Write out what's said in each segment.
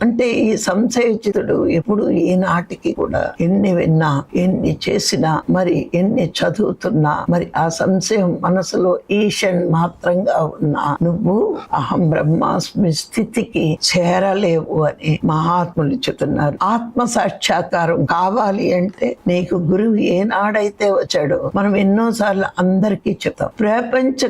అంటే ఈ సంశయచితుడు ఎప్పుడు ఈనాటికి కూడా ఎన్ని విన్నా ఎన్ని చేసినా మరి ఎన్ని చదువుతున్నా మరి ఆ సంశయం మనసులో ఈషన్ మాత్రంగా ఉన్నా నువ్వు అహం బ్రహ్మాస్మి స్థితికి చేరలేవు అని మహాత్ములు చెప్తున్నారు ఆత్మ సాక్షాత్కారం కావాలి అంటే నీకు గురువు ఏనాడైతే వచ్చాడో మనం ఎన్నోసార్లు అందరికీ చెప్తాం. ప్రపంచ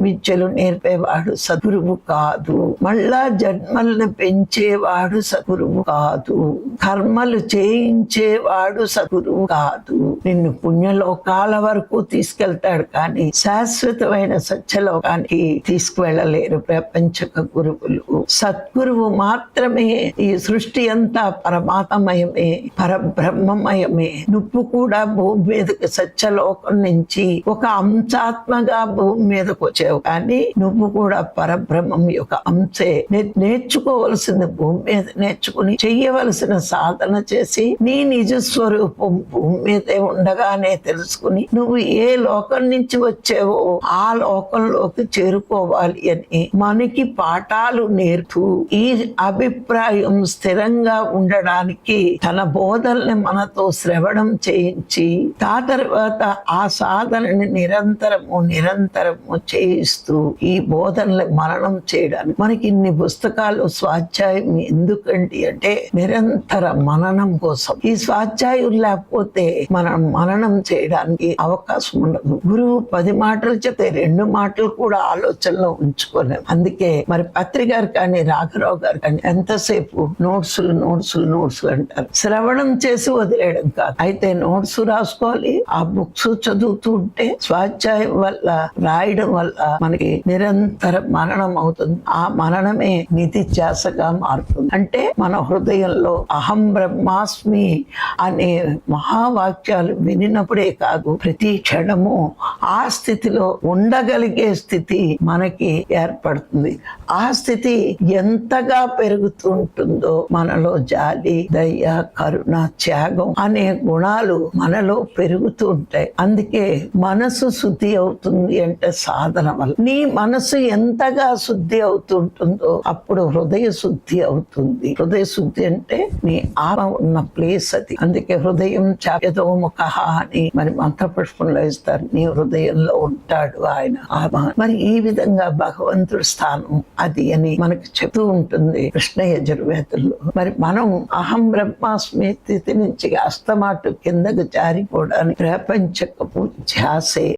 విద్యలు నేర్పేవాడు సద్గురువు కాదు. మళ్ళా జన్మల్ని పెంచేవాడు సగురువు కాదు. కర్మలు చేయించేవాడు సగురువు కాదు. నిన్ను పుణ్యలోకాల వరకు తీసుకెళ్తాడు కానీ శాశ్వతమైన సత్యలోకానికి తీసుకువెళ్ళలేరు ప్రపంచక గురువులు. సద్గురువు మాత్రమే ఈ సృష్టి అంతా పరమాత్మయమే పరబ్రహ్మమయమే. నువ్వు కూడా భూమి మీదకి సత్యలోకం నుంచి ఒక అంశాత్మగా భూమి మీదకి వచ్చావు కానీ నువ్వు కూడా పరబ్రహ్మం యొక్క అంశే. నేర్చుకోవలసింది భూమి మీద నేర్చుకుని చెయ్యవలసిన సాధన చేసి నీ నిజ స్వరూపం భూమి మీదే ఉండగానే తెలుసుకుని నువ్వు ఏ లోకం నుంచి వచ్చావో ఆ లోకంలోకి చేరుకోవాలి అని మనకి పాఠాలు నేర్పు. ఈ అభిప్రాయం స్థిరంగా ఉండడానికి తన బోధల్ని మనతో శ్రవణం చేయించి ఆ తర్వాత ఆ సాధనని నిరంతరము నిరంతరము చేయిస్తూ ఈ బోధనలు మరణం చేయడానికి మనకి ఇన్ని పుస్తకాలు స్వాధ్యాయం ఎందుకండి అంటే నిరంతర మననం కోసం. ఈ స్వాధ్యాయులు లేకపోతే మనం మననం చేయడానికి అవకాశం ఉండదు. గురువు పది మాటలు చెప్తే రెండు మాటలు కూడా ఆలోచనలో ఉంచుకోలేము అందుకే మరి పత్రి గారు కానీ రాఘరావు గారు కానీ ఎంతసేపు నోట్సులు నోట్సులు నోట్సులు అంటారు. శ్రవణం చేసి వదిలేయడం కాదు. అయితే నోట్స్ రాసుకోవాలి. ఆ బుక్స్ చదువుతూ ఉంటే స్వాధ్యాయం వల్ల రాయడం వల్ల మనకి నిరంతర మరణం అవుతుంది. ఆ మరణమే నిధి ధ్యాసగా మారుతుంది. అంటే మన హృదయంలో అహం బ్రహ్మాస్మి అనే మహావాక్యాలు వినినప్పుడే కాదు ప్రతి క్షణము ఆ స్థితిలో ఉండగలిగే స్థితి మనకి ఏర్పడుతుంది. ఆ స్థితి ఎంతగా పెరుగుతుంటుందో మనలో జాలి దయ కరుణ త్యాగం అనే గుణాలు మనలో పెరుగుతూ ఉంటాయి. అందుకే మనసు శుద్ధి అవుతుంది అంటే సాధన వల్ల. నీ మనసు ఎంతగా శుద్ధి అవుతుంటుందో అప్పుడు హృదయ శుద్ధి అవుతుంది. హృదయ శుద్ధి అంటే నీ ఆత్మ ఉన్న ప్లేస్ అది. అందుకే హృదయం చాప్యదో ముఖ అని మరి మంత్రపుష్పంలో ఇస్తారు నీ హృదయంలో ఉంటాడు ఆయన ఆత్మ. మరి ఈ విధంగా భగవంతుడి స్థానం అది అని మనకు చెప్తూ ఉంటుంది కృష్ణ యజుర్వేదంలో. మరి మనం అహం బ్రహ్మాస్మి స్థితి నుంచి అస్తమాటు కిందకు జారిపోవడానికి ప్రపంచకపు ధ్యాసే.